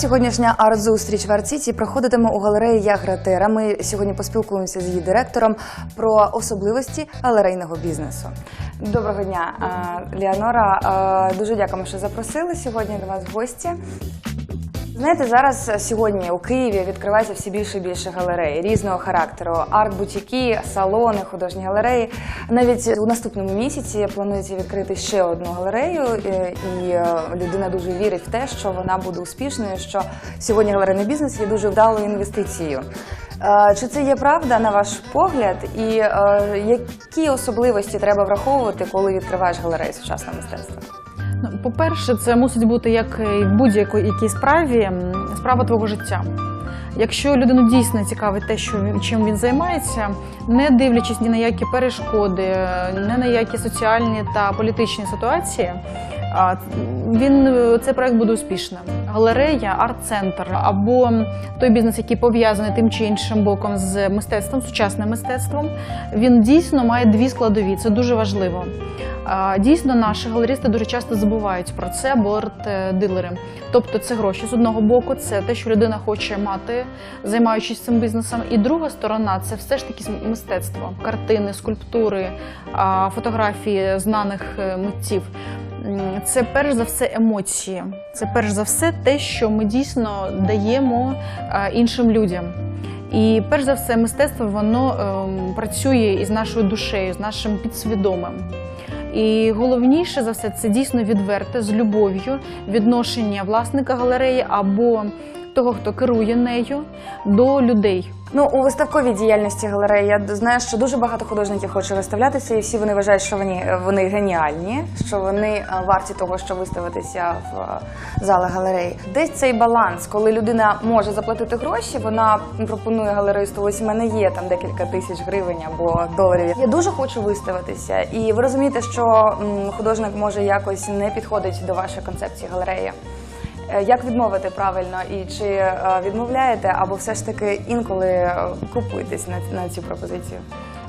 Сьогоднішня арт-зустріч в Арт-Сіті проходитиме у галереї Ягратера. Ми сьогодні поспілкуємося з її директором про особливості галерейного бізнесу. Доброго дня, Леонора. Дуже дякуємо, що запросили сьогодні до вас в гості. Знаєте, зараз е, сьогодні у Києві відкривається все більше і більше галерей різного характеру: арт-бутіки, салони, художні галереї. Навіть у наступному місяці планується відкрити ще одну галерею, е, і е, людина дуже вірить в те, що вона буде успішною. Що сьогодні галерейний бізнес є дуже вдалою інвестицією. Чи це є правда на ваш погляд, і які особливості треба враховувати, коли відкриваєш галерею сучасного мистецтва? По-перше, це мусить бути як в будь-якій якій справі справа твого життя. Якщо людину дійсно цікавить те, що він- чим він займається, не дивлячись ні на які перешкоди, не на які соціальні та політичні ситуації, він цей проект буде успішним. Галерея, арт-центр або той бізнес, який пов'язаний тим чи іншим боком з мистецтвом, сучасним мистецтвом, він дійсно має дві складові. Це дуже важливо. Дійсно, наші галеристи дуже часто забувають про це, або арт-дилери. Тобто, це гроші з одного боку, це те, що людина хоче мати, займаючись цим бізнесом. І друга сторона це все ж таки мистецтво, картини, скульптури, фотографії знаних е, митців. Це перш за все емоції. Це перш за все те, що ми дійсно даємо е, іншим людям. І перш за все, мистецтво воно ем, працює із нашою душею, з нашим підсвідомим. І головніше за все, це дійсно відверте з любов'ю відношення власника галереї або того, хто керує нею, до людей. Ну, у виставковій діяльності галереї я знаю, що дуже багато художників хоче виставлятися, і всі вони вважають, що вони, вони геніальні, що вони е, варті того, щоб виставитися в е, залах галереї. Десь цей баланс, коли людина може заплатити гроші, вона пропонує галеристу, ось в мене є там декілька тисяч гривень або доларів. Я дуже хочу виставитися, і ви розумієте, що художник може якось не підходить до вашої концепції галереї. Е, Як відмовити правильно і чи е, відмовляєте, або все ж таки інколи е, купуєтесь на, цю пропозицію?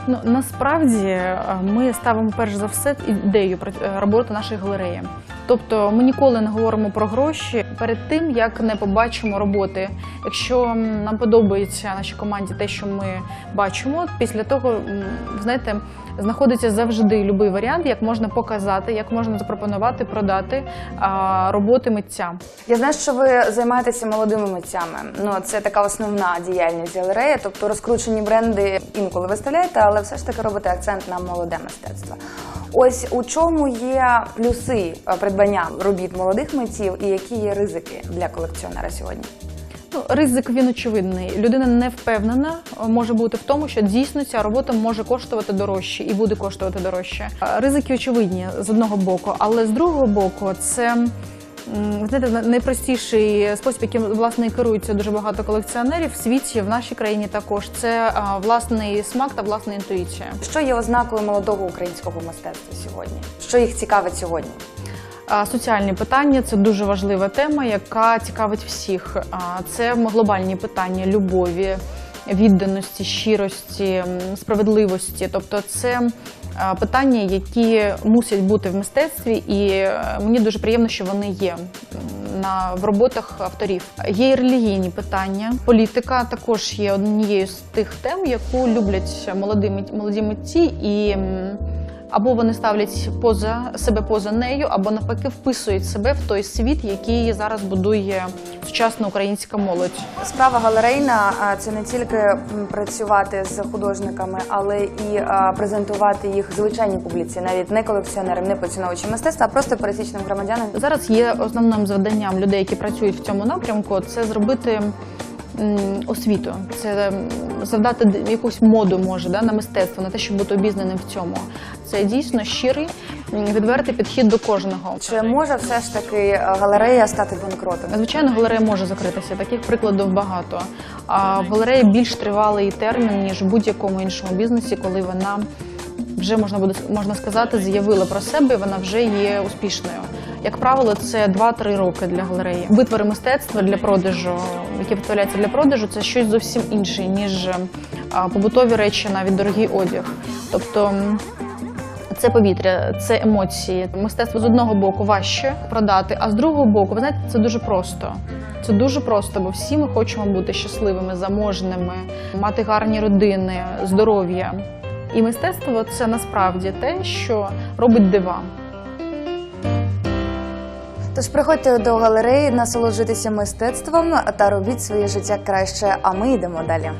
Ну насправді ми ставимо перш за все ідею роботи нашої галереї. Тобто ми ніколи не говоримо про гроші перед тим, як не побачимо роботи. Якщо нам подобається нашій команді те, що ми бачимо, після того знаєте, знаходиться завжди будь-який варіант, як можна показати, як можна запропонувати, продати роботи митця. Я знаю, що ви займаєтеся молодими митцями. Ну це така основна діяльність галереї, тобто розкручені бренди інколи виставляєте, але все ж таки робите акцент на молоде мистецтво. Ось у чому є плюси е, придбання робіт молодих митців і які є ризики для колекціонера сьогодні? Ну, ризик він очевидний. Людина не впевнена е, може бути в тому, що дійсно ця робота може коштувати дорожче і буде коштувати дорожче. Е, Ризики очевидні з одного боку, але з другого боку, це знаєте, найпростіший спосіб, яким власне і керуються дуже багато колекціонерів в світі, в нашій країні також. Це власний смак та власна інтуїція. Що є ознакою молодого українського мистецтва сьогодні? Що їх цікавить сьогодні? Соціальні питання це дуже важлива тема, яка цікавить всіх. Це глобальні питання любові, відданості, щирості, справедливості. Тобто, це питання, які мусять бути в мистецтві, і е, мені дуже приємно, що вони є на в роботах авторів. Є і релігійні питання. Політика також є однією з тих тем, яку люблять молоді молоді митці і. Або вони ставлять поза себе поза нею, або навпаки вписують себе в той світ, який зараз будує сучасна українська молодь. Справа галерейна це не тільки працювати з художниками, але і презентувати їх звичайній публіці, навіть не колекціонерам, не поціновувачам мистецтва, а просто пересічним громадянам. Зараз є основним завданням людей, які працюють в цьому напрямку, це зробити. Освіту, це завдати якусь моду може да, на мистецтво, на те, щоб бути обізнаним в цьому. Це дійсно щирий, відвертий підхід до кожного. Чи може все ж таки е, галерея стати банкротом? Звичайно, галерея може закритися. Таких прикладів багато. А в галереї більш тривалий термін ніж в будь-якому іншому бізнесі, коли вона вже можна буде можна сказати, заявила про себе, і вона вже є успішною. Як правило, це 2-3 роки для галереї. Витвори мистецтва для продажу, які виставляються для продажу, це щось зовсім інше, ніж побутові речі, навіть дорогий одяг. Тобто. Це повітря, це емоції. Мистецтво з одного боку важче продати, а з другого боку, ви знаєте, це дуже просто. Це дуже просто, бо всі ми хочемо бути щасливими, заможними, мати гарні родини, здоров'я. І мистецтво це насправді те, що робить дива. Тож приходьте до галереї, насолоджуйтеся мистецтвом та робіть своє життя краще. А ми йдемо далі.